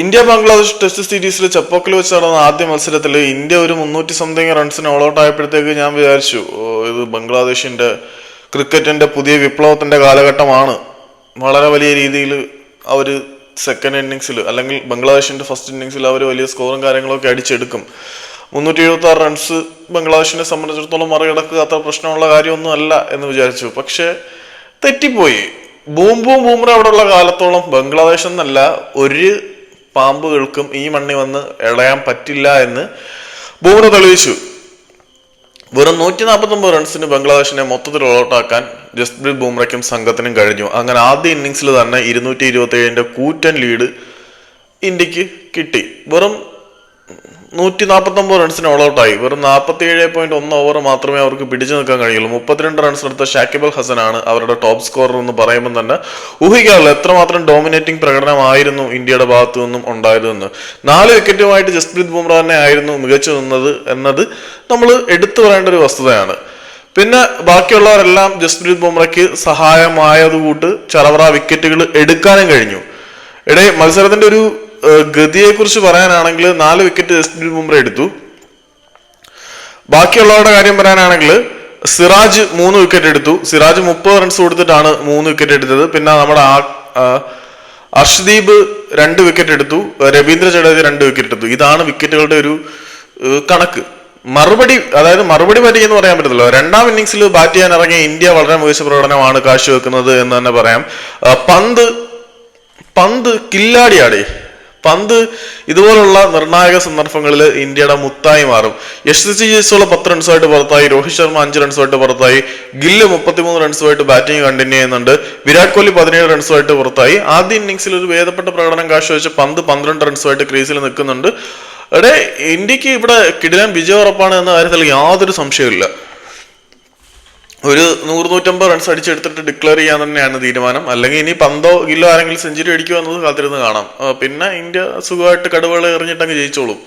India Bangladesh test സീരീസിൽ ചപ്പോക്കിൽ വെച്ച് നടന്ന ആദ്യ മത്സരത്തിൽ ഇന്ത്യ ഒരു മുന്നൂറ്റി സംതിങ് റൺസിന് ഓൾ ഔട്ട് ആയപ്പോഴത്തേക്ക് ഞാൻ വിചാരിച്ചു ഇത് ബംഗ്ലാദേശിന്റെ ക്രിക്കറ്റിന്റെ പുതിയ വിപ്ലവത്തിന്റെ കാലഘട്ടമാണ്. വളരെ വലിയ രീതിയിൽ അവർ സെക്കൻഡ് ഇന്നിങ്സിൽ അല്ലെങ്കിൽ ബംഗ്ലാദേശിന്റെ ഫസ്റ്റ് ഇന്നിങ്സിൽ അവർ വലിയ സ്കോറും കാര്യങ്ങളൊക്കെ അടിച്ചെടുക്കും. മുന്നൂറ്റി എഴുപത്തി ആറ് റൺസ് ബംഗ്ലാദേശിനെ സംബന്ധിച്ചിടത്തോളം മറികടക്കുക അത്ര പ്രശ്നമുള്ള കാര്യമൊന്നും അല്ല എന്ന് വിചാരിച്ചു. പക്ഷേ തെറ്റിപ്പോയി. ബൂം ബൂം ബൂമറ അവിടെയുള്ള കാലത്തോളം ബംഗ്ലാദേശ് എന്നല്ല ഒരു പാമ്പുകൾക്കും ഈ മണ്ണി വന്ന് ഇളയാൻ പറ്റില്ല എന്ന് ബൂമറ തെളിയിച്ചു. വെറും നൂറ്റി നാൽപ്പത്തൊമ്പത് റൺസിന് ബംഗ്ലാദേശിനെ മൊത്തത്തിൽ ഓളോട്ടാക്കാൻ ജസ്പ്രീത് ബുംറയ്ക്കും സംഘത്തിനും കഴിഞ്ഞു. അങ്ങനെ ആദ്യ ഇന്നിങ്സിൽ തന്നെ ഇരുന്നൂറ്റി ഇരുപത്തി ഏഴിന്റെ കൂറ്റൻ ലീഡ് ഇന്ത്യയ്ക്ക് കിട്ടി. വെറും നൂറ്റി നാൽപ്പത്തൊമ്പത് റൺസിന് ഓൾ ഔട്ടായി വെറും നാൽപ്പത്തി ഏഴ് പോയിന്റ് ഒന്ന് ഓവർ മാത്രമേ അവർക്ക് പിടിച്ചു നിൽക്കാൻ കഴിയുള്ളൂ. മുപ്പത്തിരണ്ട് റൺസ് എടുത്ത ഷാക്കിബൽ ആണ് അവരുടെ ടോപ്പ് സ്കോറർ എന്ന് പറയുമ്പോൾ തന്നെ ഊഹിക്കാറില്ല എത്രമാത്രം ഡോമിനേറ്റിംഗ് പ്രകടനമായിരുന്നു ഇന്ത്യയുടെ ഭാഗത്തു നിന്നും ഉണ്ടായതെന്ന്. നാല് വിക്കറ്റുമായിട്ട് ജസ്പ്രീത് ബുംറ തന്നെ ആയിരുന്നു മികച്ചു നിന്നത് എന്നത് നമ്മൾ എടുത്തു പറയേണ്ട ഒരു വസ്തുതയാണ്. പിന്നെ ബാക്കിയുള്ളവരെല്ലാം ജസ്പ്രീത് ബുംറയ്ക്ക് സഹായമായതുകൂട്ട് ചറവറ വിക്കറ്റുകൾ എടുക്കാനും കഴിഞ്ഞു. ഇടയിൽ മത്സരത്തിന്റെ ഒരു ഗതിയെ കുറിച്ച് പറയാനാണെങ്കിൽ നാല് വിക്കറ്റ് ജസ്പ്രീത് ബുംറ എടുത്തു. ബാക്കിയുള്ളവരുടെ കാര്യം പറയാനാണെങ്കിൽ സിറാജ് മൂന്ന് വിക്കറ്റ് എടുത്തു. സിറാജ് മുപ്പത് റൺസ് കൊടുത്തിട്ടാണ് മൂന്ന് വിക്കറ്റ് എടുത്തത്. പിന്നെ നമ്മുടെ അർഷ്ദീപ് രണ്ട് വിക്കറ്റ് എടുത്തു. രവീന്ദ്ര ജഡേജ രണ്ട് വിക്കറ്റ് എടുത്തു. ഇതാണ് വിക്കറ്റുകളുടെ ഒരു കണക്ക്. മറുപടി അതായത് മറുപടി പറ്റി എന്ന് പറയാൻ പറ്റത്തില്ല. രണ്ടാം ഇന്നിങ്സിൽ ബാറ്റ് ചെയ്യാൻ ഇറങ്ങിയ ഇന്ത്യ വളരെ മികച്ച പ്രകടനമാണ് കാഴ്ചവെക്കുന്നത് എന്ന് തന്നെ പറയാം. പന്ത് പന്ത് കില്ലാടിയാടി. പന്ത് ഇതുപോലുള്ള നിർണായക സന്ദർഭങ്ങളിൽ ഇന്ത്യയുടെ മുത്തായി മാറും. യശസ്വി ജയ്സ്വാൾ പത്ത് റൺസുമായിട്ട് പുറത്തായി. രോഹിത് ശർമ്മ അഞ്ച് റൺസുമായിട്ട് പുറത്തായി. ഗില്ല് മുപ്പത്തിമൂന്ന് റൺസുമായിട്ട് ബാറ്റിംഗ് കണ്ടിന്യൂ ചെയ്യുന്നുണ്ട്. വിരാട് കോഹ്ലി പതിനേഴ് റൺസുമായിട്ട് പുറത്തായി. ആദ്യ ഇന്നിംഗ്സിൽ ഒരു ഭേദപ്പെട്ട പ്രകടനം കാഴ്ചവെച്ച് പന്ത് പന്ത്രണ്ട് റൺസുമായിട്ട് ക്രീസിൽ നിൽക്കുന്നുണ്ട്. അവിടെ ഇന്ത്യയ്ക്ക് ഇവിടെ കിടിലൻ വിജയം ഉറപ്പാണ് എന്ന കാര്യത്തിൽ യാതൊരു സംശയമില്ല ഒരു നൂറ് നൂറ്റമ്പത് റൺസ് അടിച്ചെടുത്തിട്ട് ഡിക്ലെയർ ചെയ്യാൻ തന്നെയാണ് തീരുമാനം. അല്ലെങ്കിൽ ഇനി പന്തോ ഗില്ലോ ആരെങ്കിലും സെഞ്ചുറി അടിക്കുമോ എന്നത് കാത്തിരുന്ന് കാണാം. പിന്നെ ഇന്ത്യ സുഖമായിട്ട് കടുവകൾ എറിഞ്ഞിട്ടങ്ങ് ജയിച്ചോളും.